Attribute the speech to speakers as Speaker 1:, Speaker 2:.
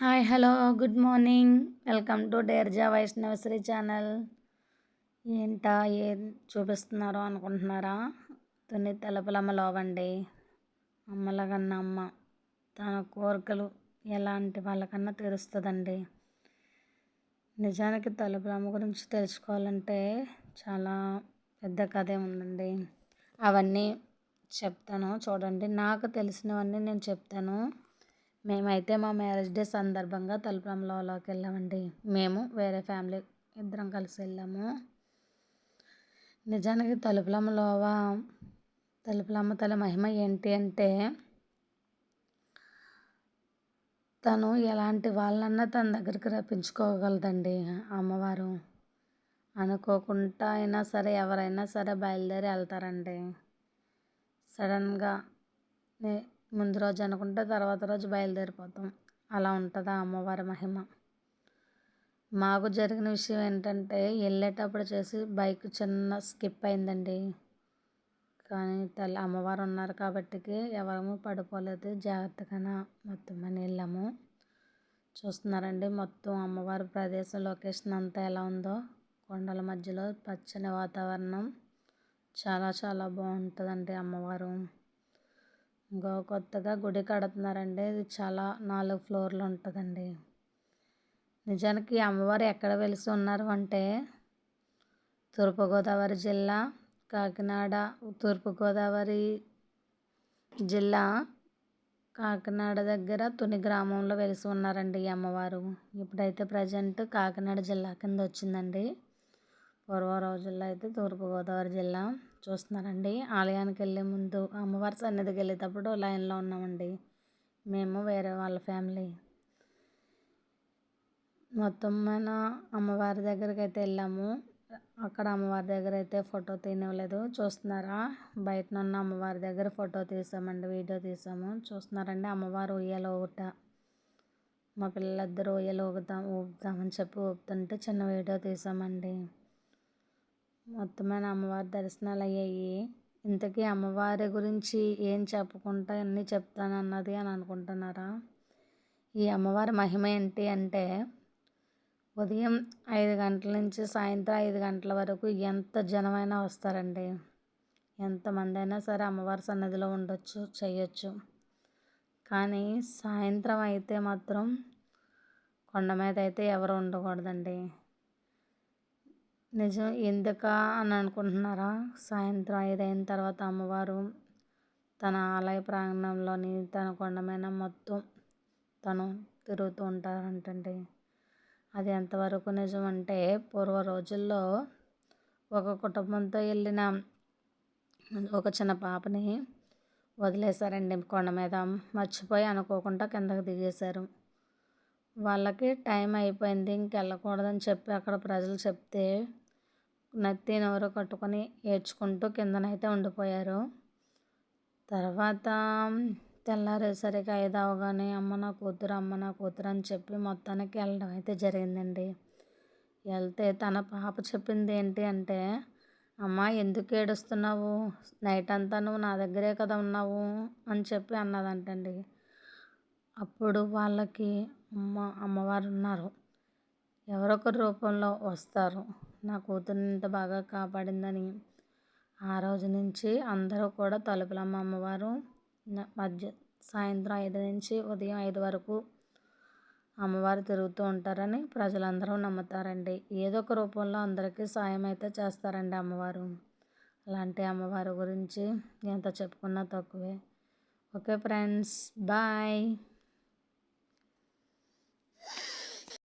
Speaker 1: Hi hello good morning. Welcome to డేర్జా Vaishnavasri channel. ఏంటా ఏం చూపిస్తున్నారో అనుకుంటున్నారా? తుని తలుపులమ్మ లోవండి. అమ్మలగన్న అమ్మ తన కోరికలు ఎలాంటి వాళ్ళకన్నా తీరుస్తుందండి. నిజానికి తలుపులమ్మ గురించి తెలుసుకోవాలంటే చాలా పెద్ద కథే ఉందండి. అవన్నీ చెప్తాను. చూడండి నాకు తెలిసినవన్నీ నేను చెప్తాను. మేమైతే మా మ్యారేజ్ డే సందర్భంగా తలుపులమ్మలోకి వెళ్ళామండి. మేము వేరే ఫ్యామిలీ ఇద్దరం కలిసి వెళ్ళాము. నిజానికి తలుపులమ్మలోవ తలుపులమ్మ తల మహిమ ఏంటి అంటే తను ఎలాంటి వాళ్ళన్నా తన దగ్గరికి రప్పించుకోగలదండి అమ్మవారు. అనుకోకుండా అయినా సరే ఎవరైనా సరే బయలుదేరి వెళ్తారండి. సడన్గా ముందు రోజు అనుకుంటే తర్వాత రోజు బయలుదేరిపోతాం. అలా ఉంటుంది ఆ అమ్మవారి మహిమ? మాకు జరిగిన విషయం ఏంటంటే వెళ్ళేటప్పుడు చేసి బైక్ చిన్న స్కిప్ అయిందండి. కానీ తల్లి అమ్మవారు ఉన్నారు కాబట్టి ఎవరము పడిపోలేదు. జాగ్రత్తగానే మొత్తం అని వెళ్ళాము. చూస్తున్నారండి మొత్తం అమ్మవారి ప్రదేశం లొకేషన్ అంతా ఎలా ఉందో. కొండల మధ్యలో పచ్చని వాతావరణం. చాలా చాలా బాగుంటుందండి అమ్మవారు. ఇంకో కొత్తగా గుడి కడుతున్నారండి. ఇది చాలా నాలుగు ఫ్లోర్లు ఉంటుందండి. నిజానికి అమ్మవారు ఎక్కడ వెలిసి ఉన్నారు అంటే తూర్పుగోదావరి జిల్లా కాకినాడ తూర్పుగోదావరి జిల్లా కాకినాడ దగ్గర తుని గ్రామంలో వెలిసి ఉన్నారండి ఈ అమ్మవారు. ఇప్పుడైతే ప్రజెంట్ కాకినాడ జిల్లా కింద వచ్చిందండి. పూర్వ రోజుల్లో అయితే తూర్పుగోదావరి జిల్లా చూస్తున్నారండి ఆలయానికి వెళ్ళే ముందు అమ్మవారి సన్నిధికి వెళ్ళేటప్పుడు లైన్లో ఉన్నామండి. మేము వేరే వాళ్ళ ఫ్యామిలీ. మొత్తం మన అమ్మవారి దగ్గరికి అయితే వెళ్ళాము. అక్కడ అమ్మవారి దగ్గర అయితే ఫోటో తీయనివ్వలేదు. చూస్తున్నారా? బయట ఉన్న అమ్మవారి దగ్గర ఫోటో తీసామండి వీడియో తీసాము. చూస్తున్నారండి అమ్మవారు ఉయ్యాల ఊట. మా పిల్లలిద్దరూ ఉయ్యాల ఊగుతాం ఊపుతామని చెప్పి ఊపుతుంటే చిన్న వీడియో తీసామండి. మొత్తమైన అమ్మవారి దర్శనాలు అయ్యాయి ఇంతకీ అమ్మవారి గురించి ఏం చెప్పకుండా అన్నీ చెప్తానన్నది అని అనుకుంటున్నారా? ఈ అమ్మవారి మహిమ ఏంటి అంటే ఉదయం ఐదు గంటల నుంచి సాయంత్రం ఐదు గంటల వరకు ఎంత జనమైనా వస్తారండి. ఎంతమంది అయినా సరే అమ్మవారి సన్నిధిలో ఉండొచ్చు చేయొచ్చు. కానీ సాయంత్రం అయితే మాత్రం కొండ మీద అయితే ఎవరు ఉండకూడదండి. నిజం ఎందుక అని అనుకుంటున్నారా? సాయంత్రం ఐదు అయిన తర్వాత అమ్మవారు తన ఆలయ ప్రాంగణంలోని తన కొండమైన మొత్తం తను తిరుగుతూ ఉంటారంటండి. అది ఎంతవరకు నిజం అంటే పూర్వ రోజుల్లో ఒక కుటుంబంతో వెళ్ళిన ఒక చిన్న పాపని వదిలేశారండి కొండ మీద. మర్చిపోయి అనుకోకుండా కిందకి దిగేశారు. వాళ్ళకి టైం అయిపోయింది ఇంకెళ్ళకూడదని చెప్పి అక్కడ ప్రజలు చెప్తే నత్తి నోరు కట్టుకొని ఏడ్చుకుంటూ కిందనైతే ఉండిపోయారు. తర్వాత తెల్లారేసరికి ఐదు అవగానే అమ్మ నా కూతురు అమ్మ నా కూతురు అని చెప్పి మొత్తానికి వెళ్ళడం అయితే జరిగిందండి. వెళ్తే తన పాప చెప్పింది ఏంటి అంటే అమ్మ ఎందుకు ఏడుస్తున్నావు? నైట్ అంతా నువ్వు నా దగ్గరే కదా ఉన్నావు అని చెప్పి అన్నదంటండి. అప్పుడు వాళ్ళకి అమ్మ అమ్మవారు ఉన్నారు. ఎవరొకరి రూపంలో వస్తారు. నా కూతుర్ని ఇంత బాగా కాపాడిందని. ఆ రోజు నుంచి అందరూ కూడా తలుపులమ్మ అమ్మవారు మధ్య సాయంత్రం ఐదు నుంచి ఉదయం ఐదు వరకు అమ్మవారు తిరుగుతూ ఉంటారని ప్రజలందరూ నమ్ముతారండి. ఏదో ఒక రూపంలో అందరికీ సాయం అయితే చేస్తారండి అమ్మవారు. అలాంటి అమ్మవారి గురించి ఎంత చెప్పుకున్నా తక్కువే. Okay friends bye.